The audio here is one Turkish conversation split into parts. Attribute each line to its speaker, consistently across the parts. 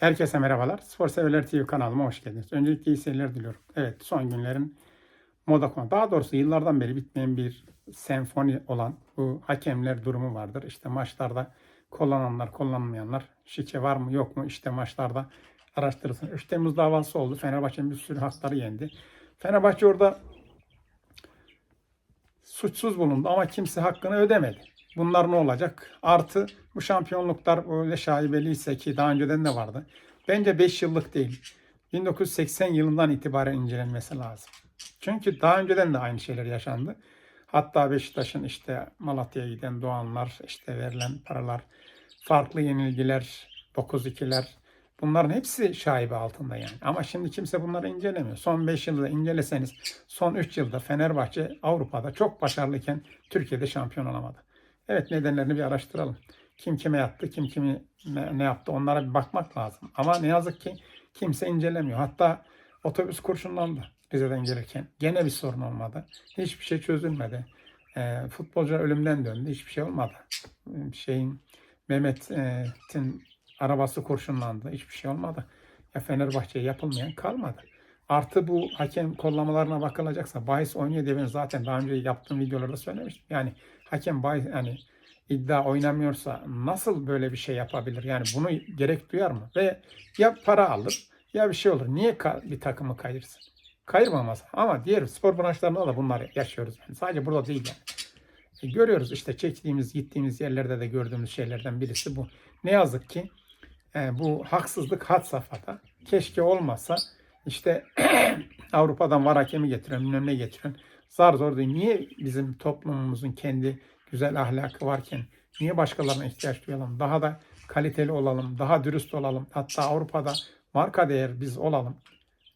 Speaker 1: Herkese merhabalar. Spor Severler TV kanalıma hoş geldiniz. Öncelikle iyi seyirler diliyorum. Evet son günlerin moda konu. Daha doğrusu yıllardan beri bitmeyen bir senfoni olan bu hakemler durumu vardır. İşte maçlarda kullananlar, kullanmayanlar, şike var mı yok mu işte maçlarda araştırırsın. 3 Temmuz davası oldu. Fenerbahçe'nin bir sürü hakları yendi. Fenerbahçe orada suçsuz bulundu ama kimse hakkını ödemedi. Bunlar ne olacak? Artı bu şampiyonluklar öyle şaibeliyse ki daha önceden de vardı. Bence 5 yıllık değil. 1980 yılından itibaren incelenmesi lazım. Çünkü daha önceden de aynı şeyler yaşandı. Hatta Beşiktaş'ın işte Malatya'ya giden Doğanlar, işte verilen paralar, farklı yenilgiler, 9-2'ler bunların hepsi şaibe altında yani. Ama şimdi kimse bunları incelemiyor. Son 5 yılda inceleseniz son 3 yılda Fenerbahçe Avrupa'da çok başarılıyken Türkiye'de şampiyon olamadı. Evet nedenlerini bir araştıralım. Kim kime yattı, kim kimi ne, ne yaptı onlara bir bakmak lazım. Ama ne yazık ki kimse incelemiyor. Hatta otobüs kurşunlandı Rize'den gelirken. Gene bir sorun olmadı. Hiçbir şey çözülmedi. E, futbolcular ölümden döndü. Hiçbir şey olmadı. E, Şeyin Mehmet'in arabası kurşunlandı. Hiçbir şey olmadı. Ya Fenerbahçe'ye yapılmayan kalmadı. Artı bu hakem kollamalarına bakılacaksa bahis oynuyor diye ben zaten daha önce yaptığım videolarda söylemiştim. Yani hakem bahis yani iddia oynamıyorsa nasıl böyle bir şey yapabilir? Yani bunu gerek duyar mı? Ve ya para alır ya bir şey olur. Niye bir takımı kayırsın? Kayırmaması. Ama diğer spor branşlarında da bunları yaşıyoruz. Yani sadece burada değil yani. E, görüyoruz işte çektiğimiz, gittiğimiz yerlerde de gördüğümüz şeylerden birisi bu. Ne yazık ki e, bu haksızlık had safhada. Keşke olmasa işte Avrupa'dan var hakemi getiren, bilmem ne getiren zar zor değil. Niye bizim toplumumuzun kendi güzel ahlakı varken niye başkalarına ihtiyaç duyalım? Daha da kaliteli olalım, daha dürüst olalım. Hatta Avrupa'da marka değer biz olalım.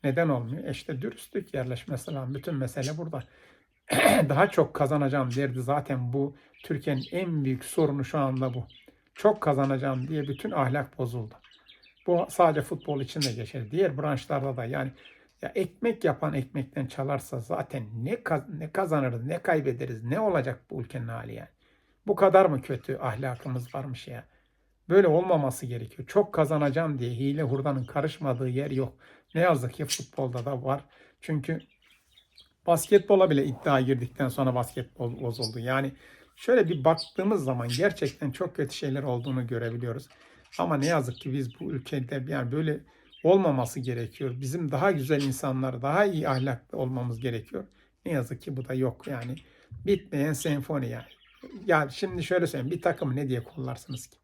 Speaker 1: Neden olmuyor? E İşte dürüstlük yerleşmesi lazım. Bütün mesele burada. daha çok kazanacağım derdi zaten bu. Türkiye'nin en büyük sorunu şu anda bu. Çok kazanacağım diye bütün ahlak bozuldu. Bu sadece futbol için de geçer. Diğer branşlarda da yani ya ekmek yapan ekmekten çalarsa zaten ne kaz- ne kazanırız, ne kaybederiz, ne olacak bu ülkenin hali yani. Bu kadar mı kötü ahlakımız varmış ya? Böyle olmaması gerekiyor. Çok kazanacağım diye hile hurdanın karışmadığı yer yok. Ne yazık ki futbolda da var. Çünkü basketbola bile iddia girdikten sonra basketbol bozuldu. Yani şöyle bir baktığımız zaman gerçekten çok kötü şeyler olduğunu görebiliyoruz. Ama ne yazık ki biz bu ülkede yani böyle olmaması gerekiyor. Bizim daha güzel insanlar, daha iyi ahlaklı olmamız gerekiyor. Ne yazık ki bu da yok yani. Bitmeyen senfoni yani. Ya şimdi şöyle söyleyeyim bir takımı ne diye kollarsınız ki?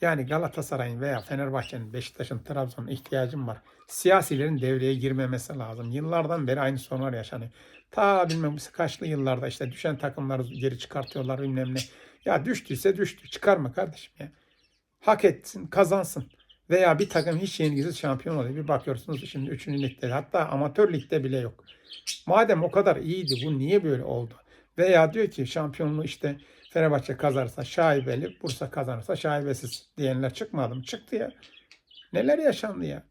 Speaker 1: Yani Galatasaray'ın veya Fenerbahçe'nin, Beşiktaş'ın, Trabzon'un ihtiyacım var. Siyasilerin devreye girmemesi lazım. Yıllardan beri aynı sorunlar yaşanıyor. Ta bilmem kaçlı yıllarda işte düşen takımları geri çıkartıyorlar bilmem ne. Ya düştüyse düştü. Çıkarma kardeşim ya. Hak etsin, kazansın. Veya bir takım hiç yenilgisiz şampiyon oluyor. Bir bakıyorsunuz şimdi 3. ligde hatta amatör ligde bile yok. Madem o kadar iyiydi bu niye böyle oldu? Veya diyor ki şampiyonluğu işte Fenerbahçe kazanırsa şaibeli, Bursa kazanırsa şaibesiz diyenler çıkmadı mı? Çıktı ya. Neler yaşandı ya?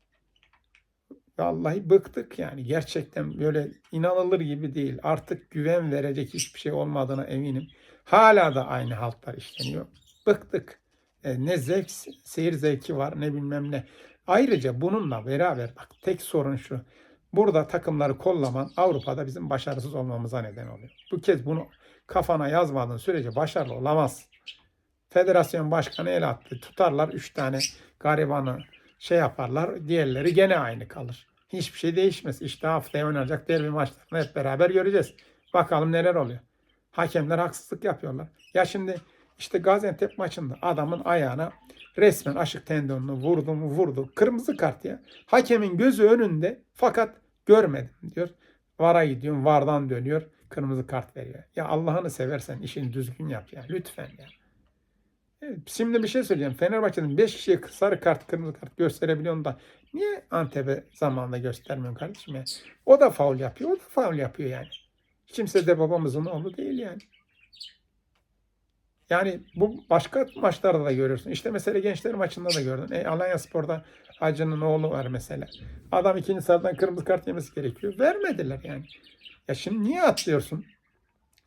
Speaker 1: Vallahi bıktık yani. Gerçekten böyle inanılır gibi değil. Artık güven verecek hiçbir şey olmadığına eminim. Hala da aynı haltlar işleniyor. Bıktık. E, ne zevk, seyir zevki var ne bilmem ne. Ayrıca bununla beraber bak tek sorun şu. Burada takımları kollaman Avrupa'da bizim başarısız olmamıza neden oluyor. Bu kez bunu kafana yazmadığın sürece başarılı olamaz. Federasyon başkanı el attı. Tutarlar 3 tane garibanı şey yaparlar. Diğerleri gene aynı kalır. Hiçbir şey değişmez. İşte haftaya oynanacak derbi maçlarını hep beraber göreceğiz. Bakalım neler oluyor. Hakemler haksızlık yapıyorlar. Ya şimdi işte Gaziantep maçında adamın ayağına resmen aşık tendonunu vurdu mu vurdu. Kırmızı kart ya. Hakemin gözü önünde fakat görmedim diyor. Vara gidiyor, vardan dönüyor. Kırmızı kart veriyor. Ya Allah'ını seversen işini düzgün yap ya. Lütfen ya. Şimdi bir şey söyleyeceğim. Fenerbahçe'nin 5 kişiye sarı kart, kırmızı kart gösterebiliyorsun da niye Antep'e zamanında göstermiyorsun kardeşim ya? O da faul yapıyor, o da faul yapıyor yani. Kimse de babamızın oğlu değil yani. Yani bu başka maçlarda da görüyorsun. İşte mesela gençler maçında da gördün. E, Alanya Spor'da Hacı'nın oğlu var mesela. Adam ikinci sarıdan kırmızı kart yemesi gerekiyor. Vermediler yani. Ya şimdi niye atlıyorsun?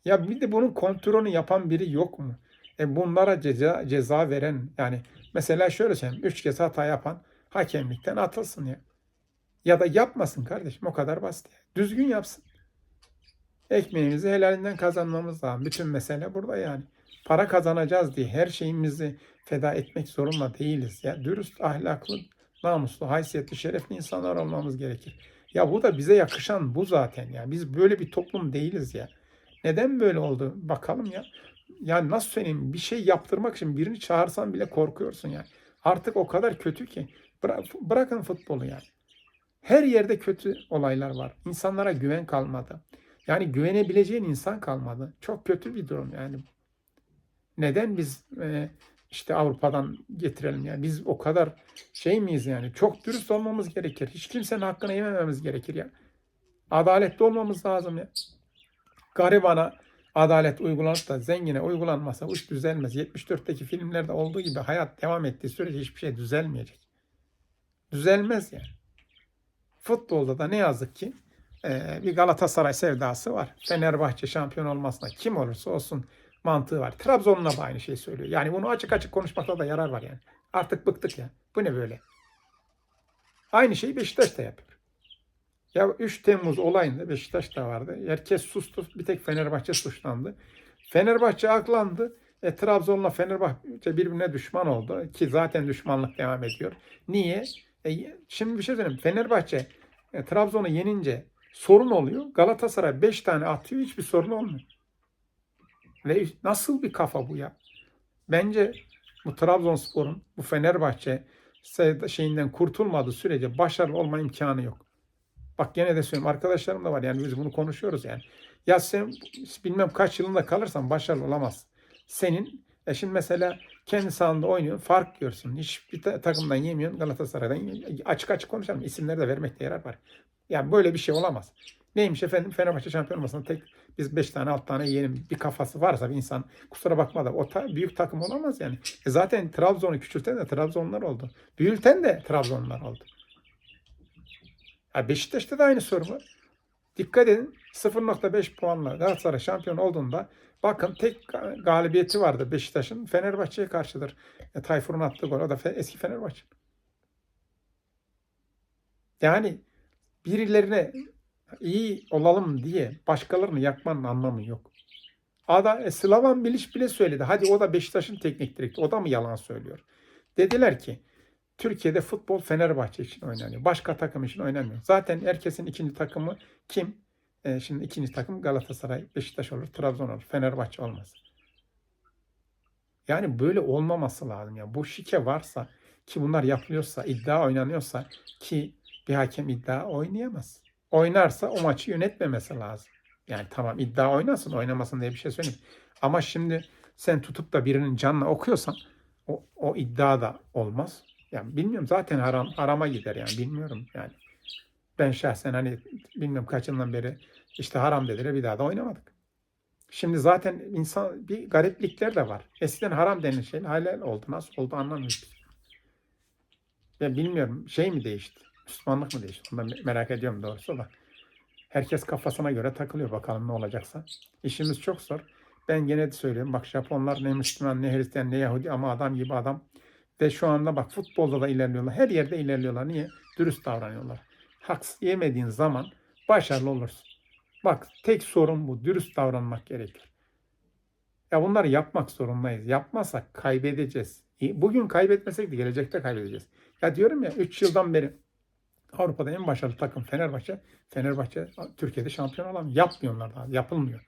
Speaker 1: Ya bir de bunun kontrolünü yapan biri yok mu? E bunlara ceza, ceza veren yani mesela şöyle söyleyeyim. Üç kez hata yapan Hakemlikten atılsın ya. Ya da yapmasın kardeşim o kadar basit. ya. Düzgün yapsın. Ekmeğimizi helalinden kazanmamız lazım. Bütün mesele burada yani. Para kazanacağız diye her şeyimizi feda etmek zorunda değiliz. Ya dürüst, ahlaklı, namuslu, haysiyetli, şerefli insanlar olmamız gerekir. Ya bu da bize yakışan bu zaten ya. Biz böyle bir toplum değiliz ya. Neden böyle oldu? Bakalım ya. Yani nasıl söyleyeyim? Bir şey yaptırmak için birini çağırsan bile korkuyorsun yani. Artık o kadar kötü ki. Bıra- bırakın futbolu yani. Her yerde kötü olaylar var. İnsanlara güven kalmadı. Yani güvenebileceğin insan kalmadı. Çok kötü bir durum yani. Neden biz e, işte Avrupa'dan getirelim yani biz o kadar şey miyiz yani çok dürüst olmamız gerekir. Hiç kimsenin hakkını yemememiz gerekir ya. Adaletli olmamız lazım ya. Garibana adalet uygulanıp da zengine uygulanmasa iş düzelmez. 74'teki filmlerde olduğu gibi hayat devam ettiği sürece hiçbir şey düzelmeyecek. Düzelmez yani. Futbolda da ne yazık ki e, bir Galatasaray sevdası var. Fenerbahçe şampiyon olmasına kim olursa olsun mantığı var. Trabzon'la da aynı şeyi söylüyor. Yani bunu açık açık konuşmakta da yarar var yani. Artık bıktık ya. Bu ne böyle? Aynı şeyi Beşiktaş da yapıyor. Ya 3 Temmuz olayında Beşiktaş da vardı. Herkes sustu. Bir tek Fenerbahçe suçlandı. Fenerbahçe aklandı. E, Trabzon'la Fenerbahçe birbirine düşman oldu. Ki zaten düşmanlık devam ediyor. Niye? E, şimdi bir şey söyleyeyim. Fenerbahçe e, Trabzon'u yenince sorun oluyor. Galatasaray 5 tane atıyor. Hiçbir sorun olmuyor. Ve nasıl bir kafa bu ya? Bence bu Trabzonspor'un bu Fenerbahçe şeyinden kurtulmadığı sürece başarılı olma imkanı yok. Bak gene de söylüyorum arkadaşlarım da var yani biz bunu konuşuyoruz yani. Ya sen bilmem kaç yılında kalırsan başarılı olamaz. Senin e şimdi mesela kendi sahanda oynuyorsun fark görsün. Hiçbir ta- takımdan yemiyorsun Galatasaray'dan yemiyorsun. açık açık konuşalım isimleri de vermekte yarar var. Yani böyle bir şey olamaz. Neymiş efendim Fenerbahçe şampiyon olmasına tek biz 5 tane 6 tane yiyelim bir kafası varsa bir insan kusura bakma da o ta- büyük takım olamaz yani. E zaten Trabzon'u küçülten de Trabzonlar oldu. Büyülten de Trabzonlar oldu. Ha Beşiktaş'ta da aynı sorun var. Dikkat edin 0.5 puanla Galatasaray şampiyon olduğunda bakın tek ga- galibiyeti vardı Beşiktaş'ın Fenerbahçe'ye karşıdır. E, Tayfur'un attığı gol o da eski Fenerbahçe. Yani birilerine iyi olalım diye başkalarını yakmanın anlamı yok. Ada e, Slavan Bilic bile söyledi. Hadi o da Beşiktaş'ın teknik direktörü. O da mı yalan söylüyor? Dediler ki Türkiye'de futbol Fenerbahçe için oynanıyor. Başka takım için oynanmıyor. Zaten herkesin ikinci takımı kim? E, şimdi ikinci takım Galatasaray, Beşiktaş olur, Trabzon olur. Fenerbahçe olmaz. Yani böyle olmaması lazım. ya. Bu şike varsa ki bunlar yapılıyorsa, iddia oynanıyorsa ki bir hakem iddia oynayamaz. Oynarsa o maçı yönetmemesi lazım. Yani tamam iddia oynasın, oynamasın diye bir şey söyleyeyim. Ama şimdi sen tutup da birinin canına okuyorsan o, o iddia da olmaz. Yani bilmiyorum zaten haram harama gider yani bilmiyorum yani. Ben şahsen hani bilmiyorum kaç yıldan beri işte haram dediler bir daha da oynamadık. Şimdi zaten insan bir gariplikler de var. Eskiden haram denilen şey halal oldu. Nasıl oldu anlamıyoruz. Ben bilmiyorum şey mi değişti? Müslümanlık mı değişti? Onu merak ediyorum doğrusu da. Herkes kafasına göre takılıyor bakalım ne olacaksa. İşimiz çok zor. Ben gene de söylüyorum. Bak Japonlar ne Müslüman ne Hristiyan ne Yahudi ama adam gibi adam. Ve şu anda bak futbolda da ilerliyorlar. Her yerde ilerliyorlar. Niye? Dürüst davranıyorlar. Haksız yemediğin zaman başarılı olursun. Bak tek sorun bu. Dürüst davranmak gerekir. Ya bunları yapmak zorundayız. Yapmazsak kaybedeceğiz. Bugün kaybetmesek de gelecekte kaybedeceğiz. Ya diyorum ya 3 yıldan beri Avrupa'da en başarılı takım Fenerbahçe. Fenerbahçe Türkiye'de şampiyon olamıyor. Yapmıyorlar daha. Yapılmıyor.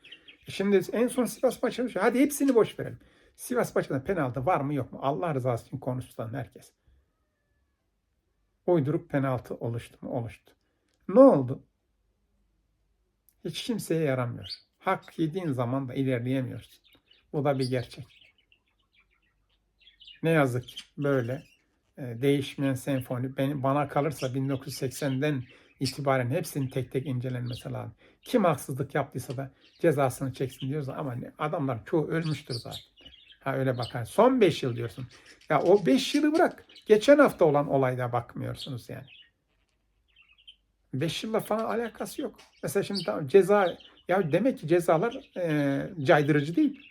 Speaker 1: E Şimdi en son Sivas maçını hadi hepsini boş verelim. Sivas maçında penaltı var mı yok mu? Allah rızası için konuşsan herkes. Uyduruk penaltı oluştu mu? Oluştu. Ne oldu? Hiç kimseye yaramıyor. Hak yediğin zaman da ilerleyemiyorsun. Bu da bir gerçek. Ne yazık ki böyle değişmeyen senfoni ben, bana kalırsa 1980'den itibaren hepsinin tek tek incelenmesi lazım. Kim haksızlık yaptıysa da cezasını çeksin diyoruz ama adamlar çoğu ölmüştür zaten. Ha öyle bakar. Son 5 yıl diyorsun. Ya o 5 yılı bırak. Geçen hafta olan olayda bakmıyorsunuz yani. 5 yılla falan alakası yok. Mesela şimdi tamam ceza ya demek ki cezalar e, caydırıcı değil.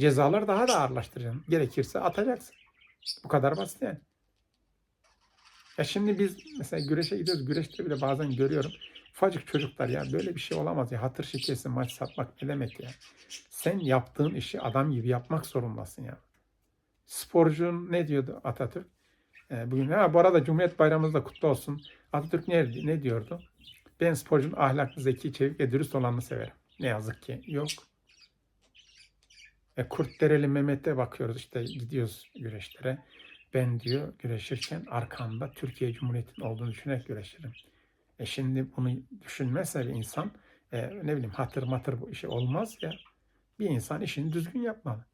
Speaker 1: Cezalar daha da ağırlaştıracaksın. Gerekirse atacaksın. Bu kadar basit yani. Ya şimdi biz mesela güreşe gidiyoruz. Güreşte bile bazen görüyorum. Ufacık çocuklar ya böyle bir şey olamaz ya. Hatır şikesi maç satmak ne ya. Sen yaptığın işi adam gibi yapmak zorundasın ya. Sporcunun ne diyordu Atatürk? Ee, bugün ha, bu arada Cumhuriyet Bayramımız da kutlu olsun. Atatürk ne, ne diyordu? Ben sporcunun ahlaklı, zeki, çevik ve dürüst olanını severim. Ne yazık ki yok. E, Kurtdereli Mehmet'e bakıyoruz işte gidiyoruz güreşlere. Ben diyor güreşirken arkamda Türkiye Cumhuriyeti'nin olduğunu düşünerek güreşirim. E şimdi bunu düşünmezse bir insan e, ne bileyim hatır matır bu işi olmaz ya. Bir insan işini düzgün yapmalı.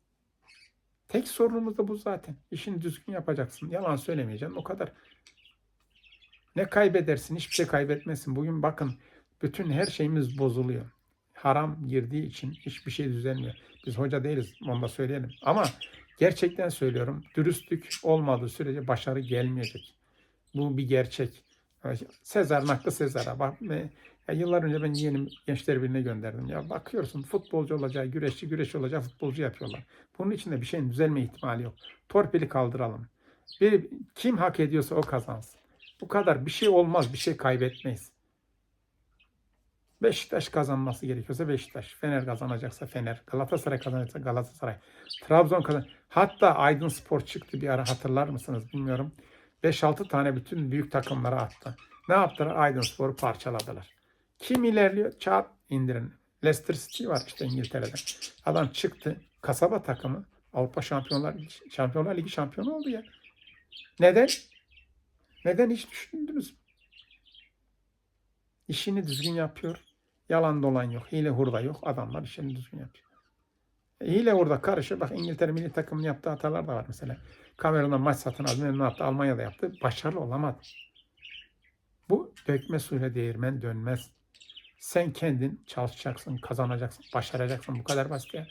Speaker 1: Tek sorunumuz da bu zaten. İşini düzgün yapacaksın. Yalan söylemeyeceksin. O kadar. Ne kaybedersin? Hiçbir şey kaybetmezsin. Bugün bakın bütün her şeyimiz bozuluyor. Haram girdiği için hiçbir şey düzelmiyor. Biz hoca değiliz. Onu da söyleyelim. Ama gerçekten söylüyorum. Dürüstlük olmadığı sürece başarı gelmeyecek. Bu bir gerçek. Sezar'ın hakkı Sezar'a. Bak, ya yıllar önce ben yeğenim gençler birine gönderdim. Ya bakıyorsun futbolcu olacağı, güreşçi, güreşçi olacağı futbolcu yapıyorlar. Bunun içinde bir şeyin düzelme ihtimali yok. Torpili kaldıralım. Bir, kim hak ediyorsa o kazansın. Bu kadar bir şey olmaz, bir şey kaybetmeyiz. Beşiktaş kazanması gerekiyorsa Beşiktaş. Fener kazanacaksa Fener. Galatasaray kazanacaksa Galatasaray. Trabzon kazan. Hatta Aydın Spor çıktı bir ara hatırlar mısınız bilmiyorum. 5-6 tane bütün büyük takımlara attı. Ne yaptılar? Aydın Spor'u parçaladılar. Kim ilerliyor? Çat indirin. Leicester City var işte İngiltere'de. Adam çıktı. Kasaba takımı Avrupa Şampiyonlar Şampiyonlar Ligi şampiyonu oldu ya. Neden? Neden hiç düşündünüz mü? İşini düzgün yapıyor. Yalan dolan yok. Hile hurda yok. Adamlar işini düzgün yapıyor. E, hile hurda karışıyor. Bak İngiltere milli takımının yaptığı hatalar da var mesela. Kamerun'dan maç satın aldı. Ne yaptı? Almanya'da yaptı. Başarılı olamadı. Bu dökme suyla değirmen dönmez. Sen kendin çalışacaksın, kazanacaksın, başaracaksın. Bu kadar basit ya.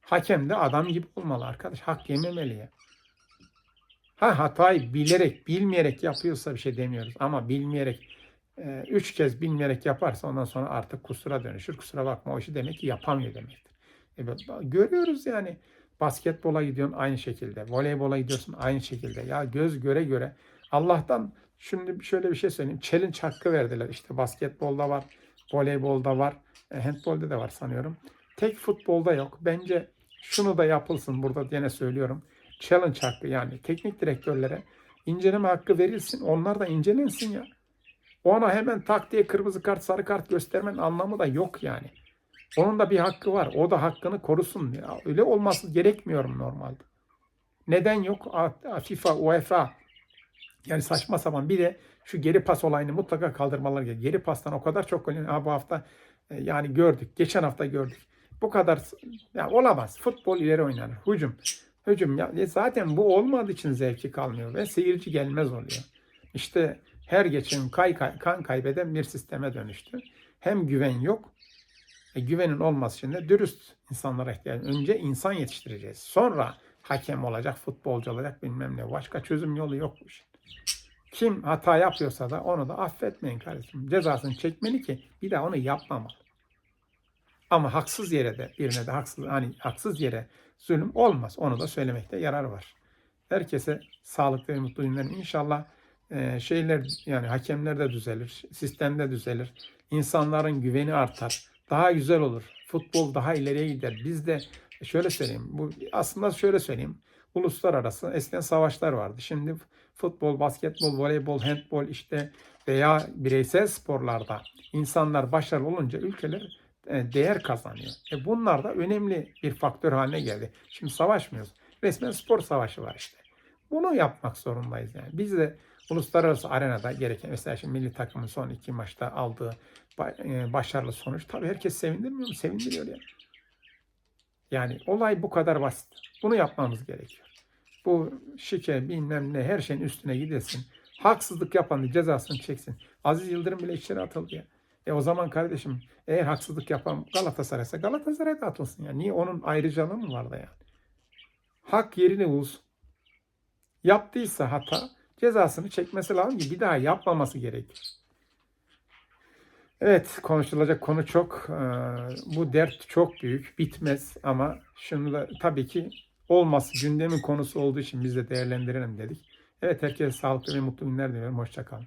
Speaker 1: Hakem de adam gibi olmalı arkadaş. Hak yememeli ya. Ha hatayı bilerek, bilmeyerek yapıyorsa bir şey demiyoruz. Ama bilmeyerek, e, üç kez bilmeyerek yaparsa ondan sonra artık kusura dönüşür. Kusura bakma o işi demek ki yapamıyor demektir. E, görüyoruz yani. Basketbola gidiyorsun aynı şekilde. Voleybola gidiyorsun aynı şekilde. Ya göz göre göre. Allah'tan şimdi şöyle bir şey söyleyeyim. Challenge hakkı verdiler. İşte basketbolda var, voleybolda var, e, handbolda da var sanıyorum. Tek futbolda yok. Bence şunu da yapılsın burada yine söylüyorum. Challenge hakkı yani teknik direktörlere inceleme hakkı verilsin. Onlar da incelensin ya. Ona hemen tak diye kırmızı kart, sarı kart göstermenin anlamı da yok yani. Onun da bir hakkı var. O da hakkını korusun. Ya, öyle olması gerekmiyor normalde. Neden yok? FIFA, UEFA yani saçma sapan bir de şu geri pas olayını mutlaka kaldırmaları gerekiyor. Geri pastan o kadar çok gol. Ha, bu hafta e, yani gördük. Geçen hafta gördük. Bu kadar ya olamaz. Futbol ileri oynanır. Hücum. Hücum ya e, zaten bu olmadığı için zevki kalmıyor ve seyirci gelmez oluyor. İşte her geçen kay, kay, kan kaybeden bir sisteme dönüştü. Hem güven yok. E, güvenin olması için de dürüst insanlara ihtiyaç. Önce insan yetiştireceğiz. Sonra hakem olacak, futbolcu olacak bilmem ne. Başka çözüm yolu yok bu işin. Kim hata yapıyorsa da onu da affetmeyin kardeşim. Cezasını çekmeli ki bir daha onu yapmamalı. Ama haksız yere de birine de haksız hani haksız yere zulüm olmaz. Onu da söylemekte yarar var. Herkese sağlıklı ve mutlu günler. İnşallah şeyler yani hakemler de düzelir, sistemde düzelir. İnsanların güveni artar. Daha güzel olur. Futbol daha ileriye gider. Biz de şöyle söyleyeyim. Bu aslında şöyle söyleyeyim. Uluslararası eskiden savaşlar vardı. Şimdi futbol, basketbol, voleybol, handbol işte veya bireysel sporlarda insanlar başarılı olunca ülkeler e, değer kazanıyor. E bunlar da önemli bir faktör haline geldi. Şimdi savaşmıyoruz. Resmen spor savaşı var işte. Bunu yapmak zorundayız yani. Biz de uluslararası arenada gereken mesela şimdi milli takımın son iki maçta aldığı e, başarılı sonuç tabii herkes sevindirmiyor mu? Sevindiriyor yani. Yani olay bu kadar basit. Bunu yapmamız gerekiyor. Bu şike bilmem ne her şeyin üstüne gidesin. Haksızlık yapanın cezasını çeksin. Aziz Yıldırım bile içeri atıldı ya. E o zaman kardeşim eğer haksızlık yapan Galatasaray'sa Galatasaray'da atılsın ya. Niye onun ayrıcalığı mı var da yani? Hak yerini bulsun. Yaptıysa hata cezasını çekmesi lazım ki bir daha yapmaması gerekir. Evet konuşulacak konu çok. Ee, bu dert çok büyük. Bitmez ama şunu da tabii ki olması gündemin konusu olduğu için biz de değerlendirelim dedik. Evet herkese sağlıklı ve mutlu günler diliyorum. Hoşçakalın.